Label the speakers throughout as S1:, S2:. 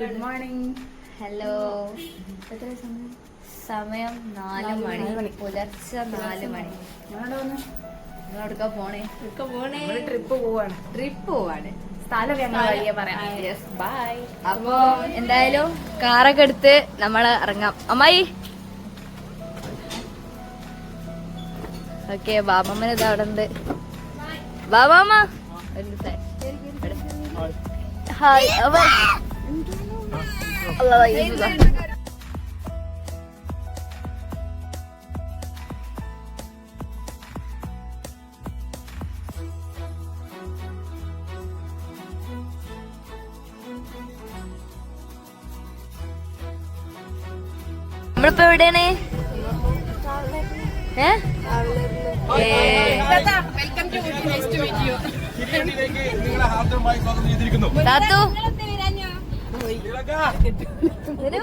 S1: Good morning
S2: hello സമയം? നാല് മണി. പുലർച്ചെ നാല് മണി. പോണേ?
S1: പോണേ? ട്രിപ്പ് പോവാണ്.
S2: ട്രിപ്പ് പോവാണ്.
S1: സ്ഥലം ഞങ്ങൾ പറയാം.
S2: യെസ് ബൈ അപ്പോ എന്തായാലും കാറൊക്കെ എടുത്ത് നമ്മൾ ഇറങ്ങാം. അമ്മായി. ഓക്കെ ബാബമ്മന് ഇത് അവിടെ ഉണ്ട്. ബാബാമ്മ. ഹായ് അവ അല്ലാ, ഇതാ. നമ്മളിപ്പോ എവിടെയാണ്
S3: നിങ്ങളെ ഹാർദവമായി സ്വാഗതം ചെയ്തിരിക്കുന്നു.
S2: താത്തു വരൂ.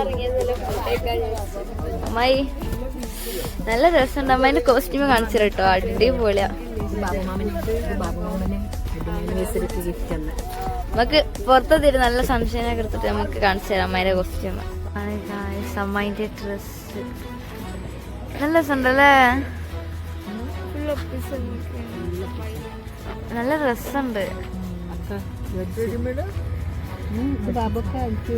S2: ഇറങ്ങിയതല്ലേ അമ്മായി നല്ല രസം അമ്മേന്റെ കോസ്റ്റ്യൂം കാണിച്ചു കേട്ടോ. അടിപൊളിയാ. നമുക്ക് പുറത്തെത്തിയിട്ട് നല്ല സംശയമൊക്കെ എടുത്തിട്ട് നമുക്ക് കാണിച്ചു തരാം അമ്മേന്റെ കോസ്റ്റ്യൂം അമ്മേന്റെ ഡ്രസ് നല്ല രസമുണ്ടല്ലേ നല്ല രസമുണ്ട്.
S4: ബാബൊക്കെ എനിക്ക്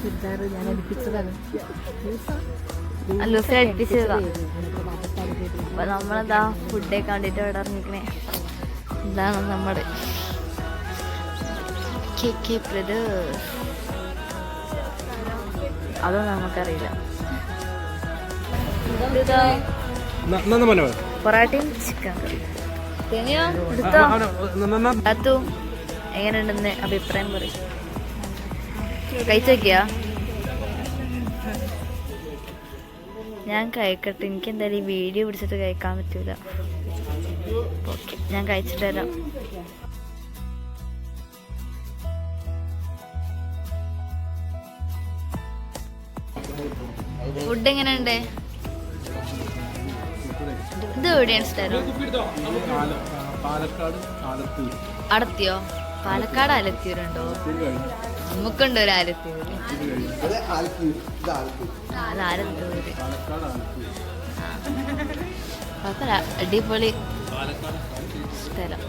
S4: ചുരിദാർ ഞാൻ അടുപ്പിച്ചതാണ്.
S2: ലൂസി അടുപ്പിച്ചതാ. അപ്പൊ നമ്മളെന്താ ഫുഡൊക്കെ കണ്ടിട്ട് ഇവിടെ ഇറങ്ങിക്കണേ. ഇതാണ് നമ്മുടെ കെ കെ ബ്രദേഴ്സ് അതൊന്നും നമുക്കറിയില്ല പൊറാട്ടയും ചിക്കൻ കറിയും എടുത്തോ എങ്ങനെയുണ്ടെന്ന് അഭിപ്രായം പറയും. കഴിച്ചോക്കിയാ? ഞാൻ കഴിക്കട്ടെ. എനിക്ക് എന്തായാലും ഈ വീഡിയോ പിടിച്ചിട്ട് കഴിക്കാൻ പറ്റൂല. ഓക്കെ ഞാൻ കഴിച്ചിട്ട് തരാം ഫുഡ് എങ്ങനെയുണ്ട്? ഇത് എവിടെയാണ് സ്ഥലം? അടത്തിയോ? പാലക്കാട് ആലത്തിയൂരുണ്ടോ നമുക്കുണ്ട് ഒരു അത് ആലത്തൂര്. കുഴപ്പമില്ല അടിപൊളി സ്ഥലം.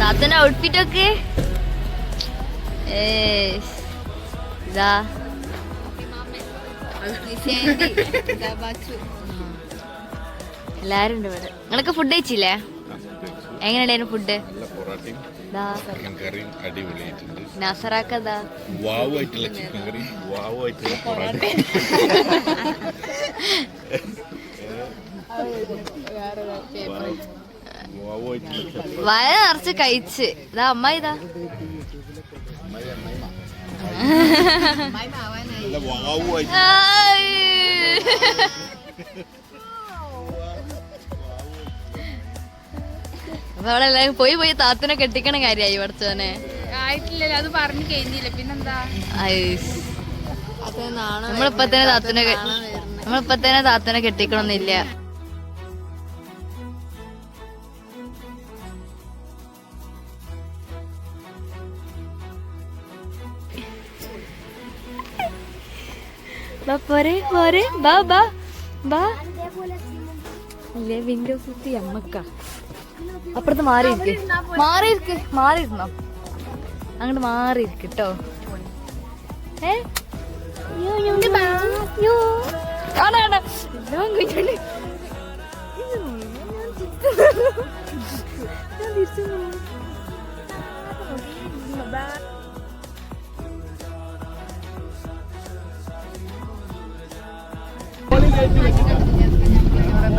S2: താത്തന്റെ ഔട്ട്ഫിറ്റ് ഒക്കെ. ഇതാ. എല്ലാരും ഉണ്ട് ഇവിടെ. നിങ്ങളൊക്കെ ഫുഡ് കഴിച്ചില്ലേ? എങ്ങനെയുണ്ടായിരുന്നു ഫുഡ് വയ നിറച്ച് കഴിച്ച്. ഇതാ അമ്മ ഇതാ
S5: നല്ല
S2: അപ്പൊ അവിടെ എല്ലാവരും പോയി പോയി താത്തിനെ കെട്ടിക്കണ കാര്യായി പഠിച്ചവനെ.
S1: ആയിട്ടില്ലല്ലോ അത് പറഞ്ഞു കഴിഞ്ഞില്ല. പിന്നെന്താ?
S2: നമ്മളിപ്പോ തന്നെ താത്തിനെ കെ- നമ്മളിപ്പോ തന്നെ താത്തിനെ കെട്ടിക്കണമെന്നില്ല ബാ പോരെ പോരെ. ബാ ബാ ബാ. വിൻഡോ കുത്തി അമ്മക്ക. അപ്പുറത്ത് മാറി മാറിയിരിക്ക് മാറിയിരുന്നോ? അങ്ങോട്ട് മാറി ഇരിക്ക് കേട്ടോ ഏ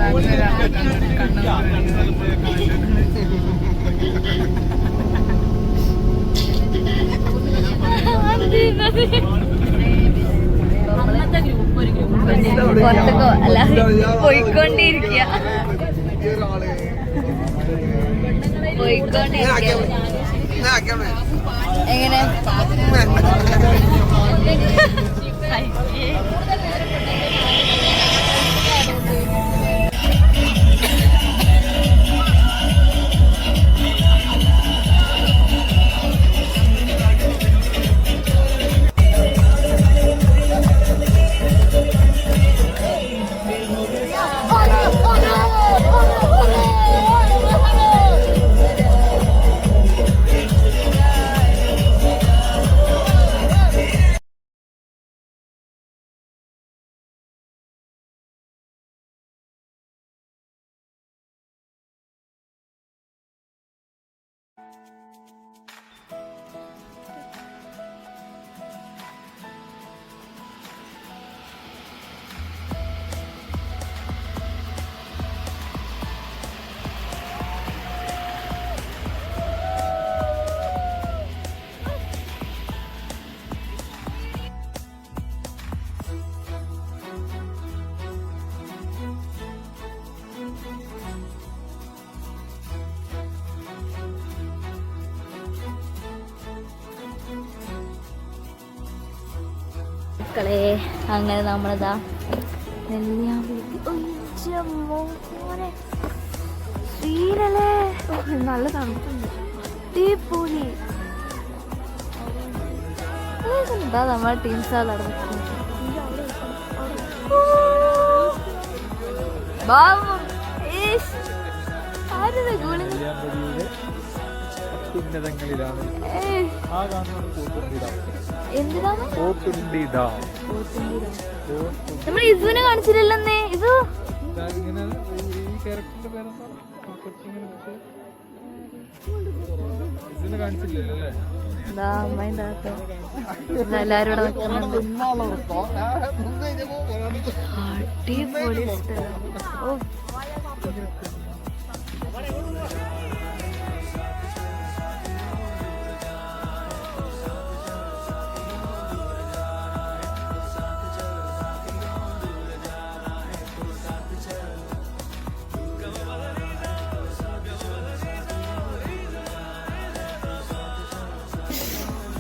S2: കുഞ്ഞുണ്ട്. ഞാൻ തിരിച്ചു പോകും. പുറത്തേക്കോ അല്ല പോയിക്കൊണ്ടിരിക്കുക പോയിക്കൊണ്ടിരിക്കുക എങ്ങനെ മക്കളെ അങ്ങനെ നമ്മളിതാ നെല്ലിയാമ്പലേ നല്ല തണുപ്പുണ്ട്. നമ്മളെ ടീംസ് ബാബു ഈശ്. ആരത് ഏയ്,
S3: ആ കാണുന്നത് പോത്തുണ്ടി ഡാം. പോത്തുണ്ടി ഡാം.
S2: നമ്മൾ ഇസുവിനെ കാണിച്ചില്ലല്ലേ ഇസു?
S3: ഇങ്ങനെ ഈ ക്യാരക്ടറിന്റെ പേരെന്താ? കൊച്ചിങ്ങനെ ഇതിനെ കാണിച്ചില്ലല്ലോ അല്ലേ?
S2: എന്താ അമ്മയും താത്തോ. ഇതാ എല്ലാരും ഇവിടെ നിൽക്കുന്നുണ്ട് അടിപൊളി സ്ഥലം. ഓ.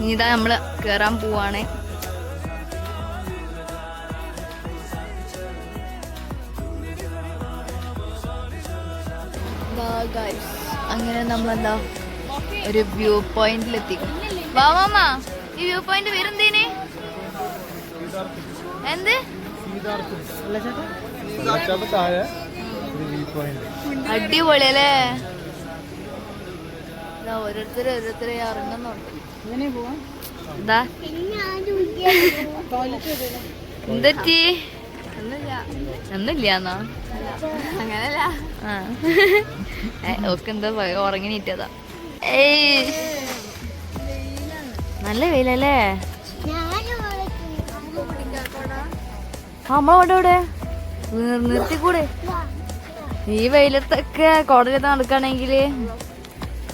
S2: ഇനിതാ നമ്മൾ കേറാൻ പോവാണ്. അങ്ങനെ നമ്മളെന്താ ഒരു വ്യൂ പോയിന്റിലെത്തി വാ മാമ ഈ വ്യൂ പോയിന്റ് വരുന്നതിന് എന്ത്?
S3: അടിപൊളിയല്ലേ ഒരു വ്യൂ പോയിന്റ്
S2: അടിപൊളിയല്ലേ ഇതാ ഓരോരുത്തർ ഓരോരുത്തരെ ഇറങ്ങുന്നുണ്ട്.
S4: എങ്ങനെ പോവാം?
S2: എന്താ? എന്തെറ്റി ഒന്നുമില്ലാന്നോ?
S4: അങ്ങനല്ല.
S2: ഓക്ക് എന്താ ഉറങ്ങി നീറ്റതാ ഏയ്. നല്ല വെയിലല്ലേ? നമ്മളവിടെ നിർത്തിക്കൂടെ? ഈ വെയിലത്തൊക്കെ കോടതി നടക്കുകയാണെങ്കിൽ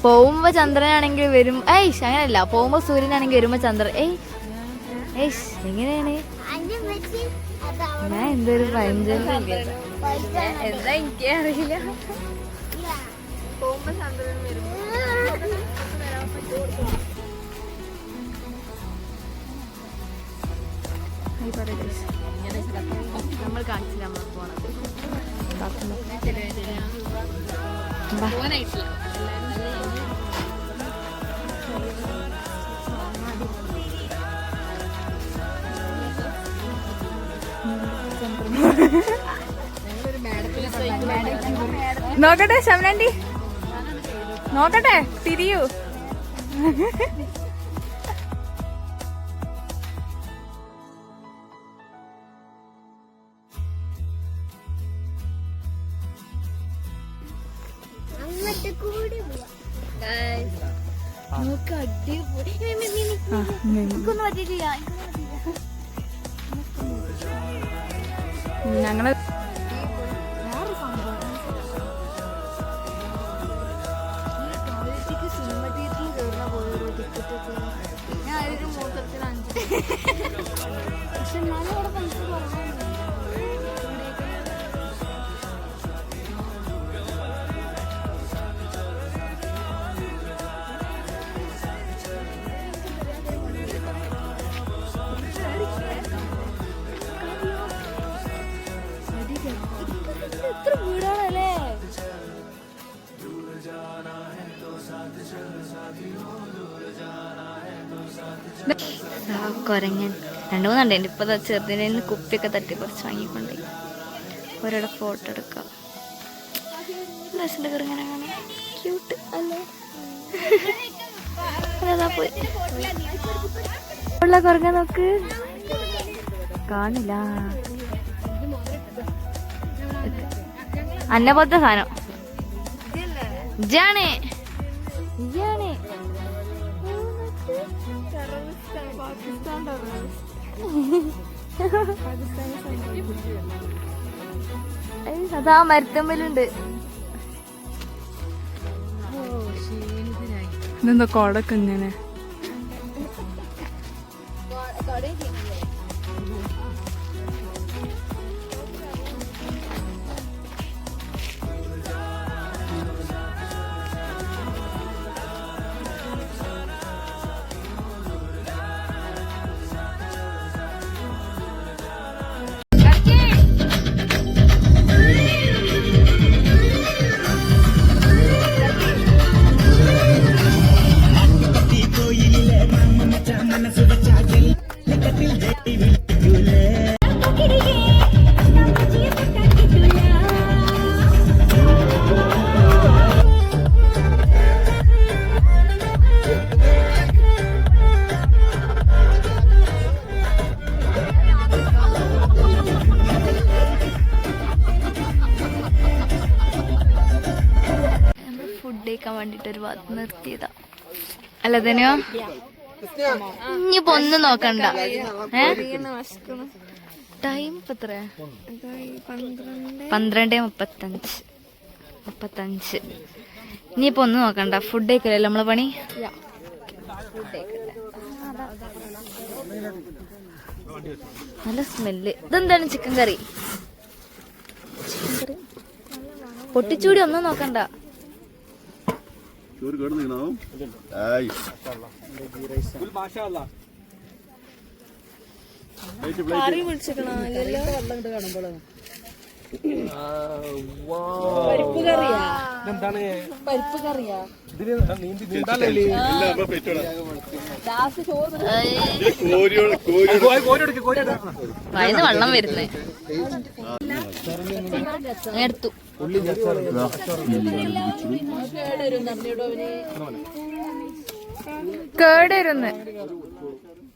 S2: പോകുമ്പോ ചന്ദ്രനാണെങ്കിൽ വരും. ഏയ് അങ്ങനെയല്ല പോകുമ്പോ സൂര്യനാണെങ്കിൽ വരുമ്പോ ചന്ദ്രൻ. ഏയ് ഏയ് എങ്ങനെയാണ്? ഞാൻ എന്തൊരു പഴഞ്ചൊല്ലില്ല എന്താ എനിക്ക് അറിയില്ല നമ്മൾ കാണിച്ചില്ല നമ്മൾ പോണത്.
S1: നോക്കട്ടെ ശമനണ്ടി. നോക്കട്ടെ തിരിയൂ.
S2: മൂത്രത്തിന് അഞ്ച്. പക്ഷെ എന്നാലും അവിടെ പൈസ കുറവാണ്. കൊരങ്ങൻ. രണ്ടു മൂന്നുണ്ട്. എന്റെ ദാ ചെറുതിനെ നിന്ന് കുപ്പിയൊക്കെ തട്ടി കുറച്ച് വാങ്ങിക്കൊണ്ട് ഒരാടെ ഫോട്ടോ എടുക്കാം. ബസ്സിന്റെ കുരങ്ങനെ കാണാം. ക്യൂട്ട് അല്ലേ? അതാ പോയി. ഉള്ള കുരങ്ങ നോക്ക്. കാണില്ല. അന്നെ പോലത്തെ സാധനം. ജാണേ അതാ മരത്തമ്മലുണ്ട്.
S1: ഇതെന്താ കോടൊക്കെ ഇങ്ങനെ?
S2: ഫുഡ് വേണ്ടിട്ട് ഒരു ഭാഗത്ത് നിർത്തിയതാ. അല്ല തന്നെയോ ഇനിയിപ്പോ ഒന്നും നോക്കണ്ട. ടൈം എത്ര പന്ത്രണ്ട് മുപ്പത്തഞ്ച്. മുപ്പത്തഞ്ച്. ഇനിയിപ്പോ ഒന്നും നോക്കണ്ട. ഫുഡ് കഴിക്കലല്ലേ നമ്മളെ പണി? നല്ല സ്മെല്ല്. ഇതെന്താണ് ചിക്കൻ കറി? പൊട്ടിച്ചൂടി ഒന്നും നോക്കണ്ട.
S5: ചോറ്
S3: എന്താണ് പരിപ്പ് കറിയാ ഇതിന് നീന്തി നീന്താനല്ലേ
S5: കോരിയോട് കോരി
S3: കോരി എടുക്ക് കോരി എടുക്ക്.
S2: വയന്ന് വെള്ളം വരുന്നേ. എടുത്തു.
S1: കേടരുന്ന്.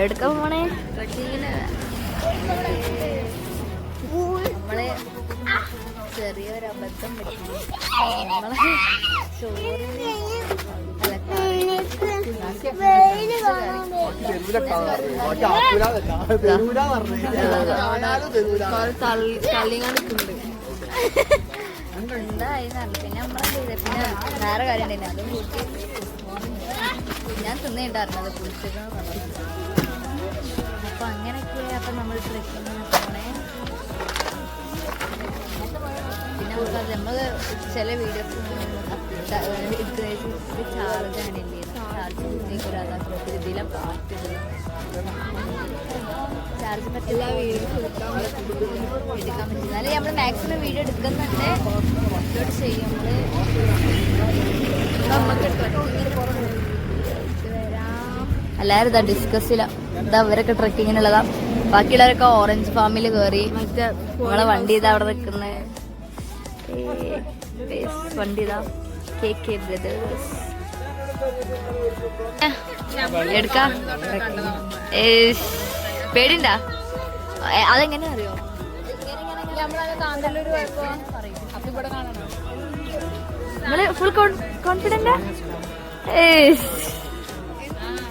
S2: എവിടക്ക പോണേ? ട്രക്കിങ്ങിന് നമ്മളെ ചെറിയൊരു അബദ്ധം നമ്മളെ പിന്നെ പിന്നെ വേറെ കാര്യം ഉണ്ടായിരുന്നു അതും കൂട്ടി ഞാൻ തിന്നിട്ടുണ്ടായിരുന്നു അത് കുളിച്ചിട്ട് പോണേ പിന്നെ നമുക്ക് നമ്മൾ ചില വീഡിയോസ് ചാർജ് ആണ് ഇല്ലേ ചാർജ് ഇതിലെ പാർട്ട് ചാർജ് പറ്റില്ല വീഡിയോ എടുക്കാൻ പറ്റില്ല അല്ലെങ്കിൽ നമ്മൾ മാക്സിമം വീഡിയോ എടുക്കുന്നുണ്ട് അപ്ലോഡ് ചെയ്യും. നമ്മൾ എല്ലാരും ഇതാ ഡിസ്കസില ഇതാ അവരൊക്കെ ട്രക്കിങ്ങിനുള്ളതാ ബാക്കിയുള്ളവരൊക്കെ ഓറഞ്ച് ഫാമിൽ കയറി നമ്മളെ വണ്ടി ഇതാ അവിടെ നിൽക്കുന്നത് വണ്ടി ഇതാ. കെ കെ ബ്രദേഴ്സ് എടുക്കാ. പേടിണ്ടാ അതെങ്ങനെ അറിയോ? നമ്മൾ ഫുൾ കോൺഫിഡന്റ്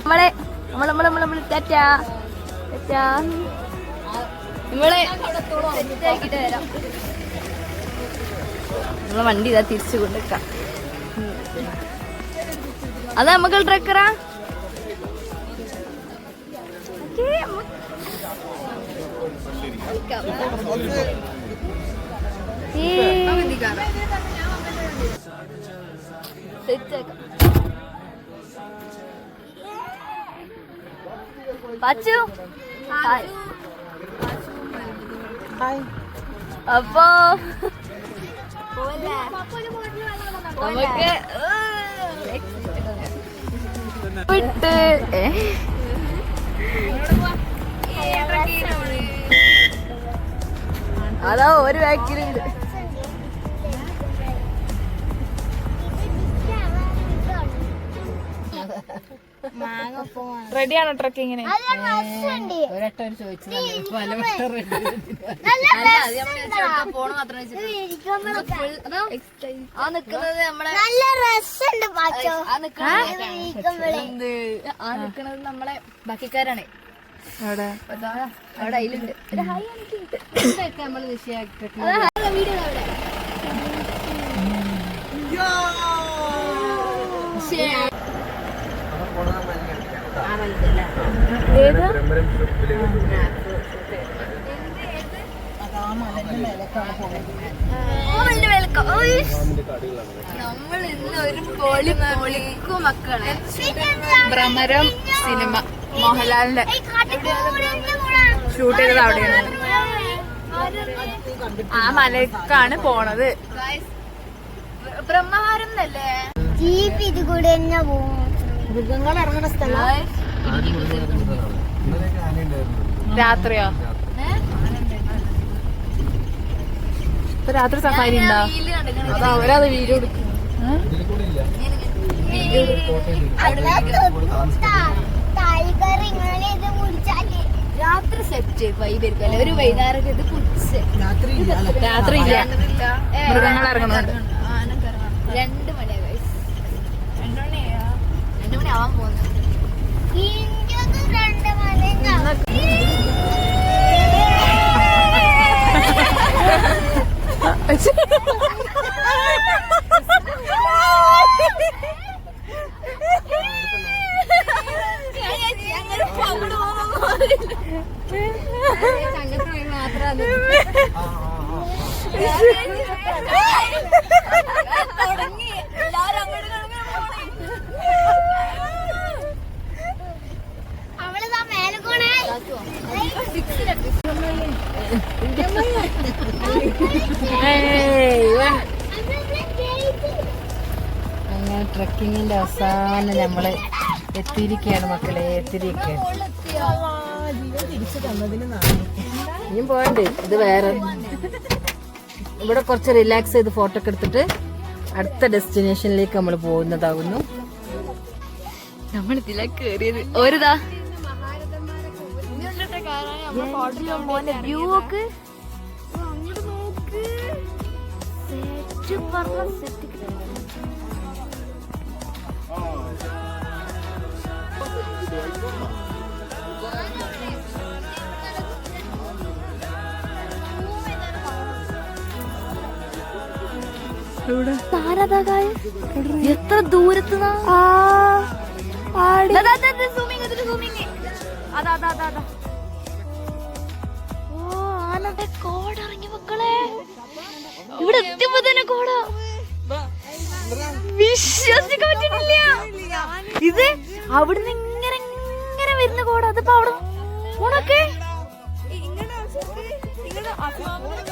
S2: നമ്മളെ നമ്മളെ നമ്മളെ നമ്മളെ നമ്മളെ തെറ്റാ തെറ്റാ നമ്മളെ നമ്മളെ വണ്ടി ഇതാ തിരിച്ചു കൊണ്ടിരിക്കാം അതാ നമുക്ക് ട്രക്കറാ. സെറ്റാക്കാം പാച്ചു അപ്പൊ നമുക്ക് വിട്ട്? അതാ ഒരു ബാക്കിലുണ്ട് ആ ട്രക്കിങ്ങിന് നമ്മളെ ബാക്കിക്കാരാണ്.
S1: അവിടെ
S2: അതിലുണ്ട്. നമ്മൾ വീഡിയോ അവിടെ. നമ്മൾ ഇന്ന് ഒരു പൊളി പൊളിക്കും മക്കളെ.
S1: ഭ്രമരം സിനിമ. മോഹൻലാലിന്റെ. ഷൂട്ട് ചെയ്തത് അവിടെയാണ്. ആ മലക്കാണ് പോണത്.
S2: ബ്രഹ്മഹാരം എന്നല്ലേ?
S4: ജീപ്പ് ഇത് കൂടെ തന്നെ പോകും
S2: മൃഗങ്ങൾ ഇറങ്ങുന്ന സ്ഥലം.
S1: രാത്രിയോ? ഇപ്പൊ രാത്രി സഫാരി ഉണ്ടോ? അത് അവരത് വീഡിയോ എടുക്കും.
S2: രാത്രി സെറ്റ് വൈബായിരിക്കും ഒരു വൈകുന്നേരം ഇത്
S1: രാത്രി ഇല്ല. മൃഗങ്ങൾ ഇറങ്ങുന്നുണ്ട്
S2: രണ്ട് മണിയാ രണ്ടു രണ്ട് മണി ആവാൻ പോകുന്നു
S4: ഇന്ത്യയ്ക്ക് രണ്ട് മണി അവളിതാ മേലെ പോണേ
S2: അങ്ങനെ ട്രക്കിങ്ങിന്റെ അവസാനം നമ്മൾ എത്തിയിരിക്കുകയാണ് മക്കളെ എത്തിയിരിക്കുകയാണ്. ഇനിയും പോകണ്ടേ? ഇത് വേറെ. ഇവിടെ കുറച്ച് റിലാക്സ് ചെയ്ത് ഫോട്ടോ ഒക്കെ എടുത്തിട്ട് അടുത്ത ഡെസ്റ്റിനേഷനിലേക്ക് നമ്മൾ പോകുന്നതാകുന്നു. നമ്മൾ ഇതിലേക്ക് കയറിയത് ഒരുതാ വ്യൂ ഒക്കെ എത്ര ദൂരത്ത് ഓ ആനയുടെ കോടിറങ്ങി മക്കളെ. ഇവിടെ എത്തിയപ്പോ തന്നെ കോട. വിശ്വസിക്കാൻ പറ്റുന്നില്ല ഇത് അവിടുന്ന് ഇങ്ങനെ ഇങ്ങനെ വരുന്ന കോട. അതിപ്പോ അവിടെ ഉണക്കെ.
S1: നമുക്ക്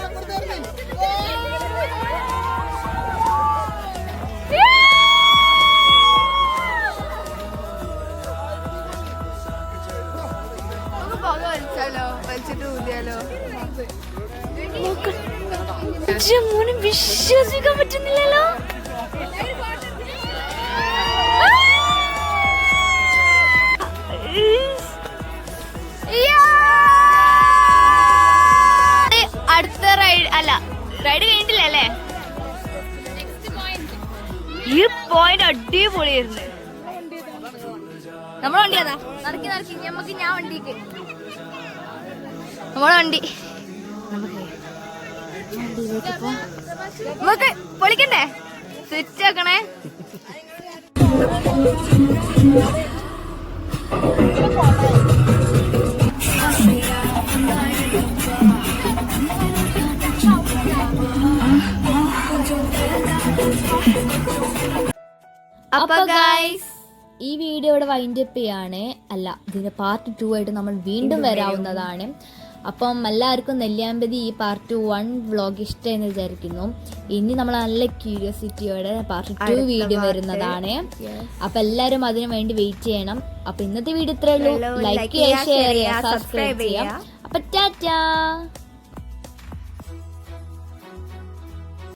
S2: നമുക്ക് പൊളിക്കണ്ടേ? സ്വിച്ച് ആക്കണേ.
S4: അപ്പൊ ഗൈസ്
S2: ഈ വീഡിയോ ഇവിടെ വൈൻഡ് അപ്പ് ചെയ്യാണ്. അല്ല ഇതിന്റെ പാർട്ട് ടു ആയിട്ട് നമ്മൾ വീണ്ടും വരാവുന്നതാണ്. അപ്പം എല്ലാവർക്കും നെല്ലിയാമ്പതി ഈ പാർട്ട് വൺ വ്ളോഗ് ഇഷ്ടമെന്ന് വിചാരിക്കുന്നു. ഇനി നമ്മൾ നല്ല ക്യൂരിയോസിറ്റിയോടെ പാർട്ട് ടു വീഡിയോ വരുന്നതാണ്. അപ്പൊ എല്ലാവരും അതിനു വേണ്ടി വെയിറ്റ് ചെയ്യണം. അപ്പൊ ഇന്നത്തെ വീഡിയോ ഇത്രയുള്ളൂ ലൈക്ക് ചെയ്യുക ഷെയർ ചെയ്യുക സബ്സ്ക്രൈബ് ചെയ്യാം. അപ്പൊ ടാറ്റാ!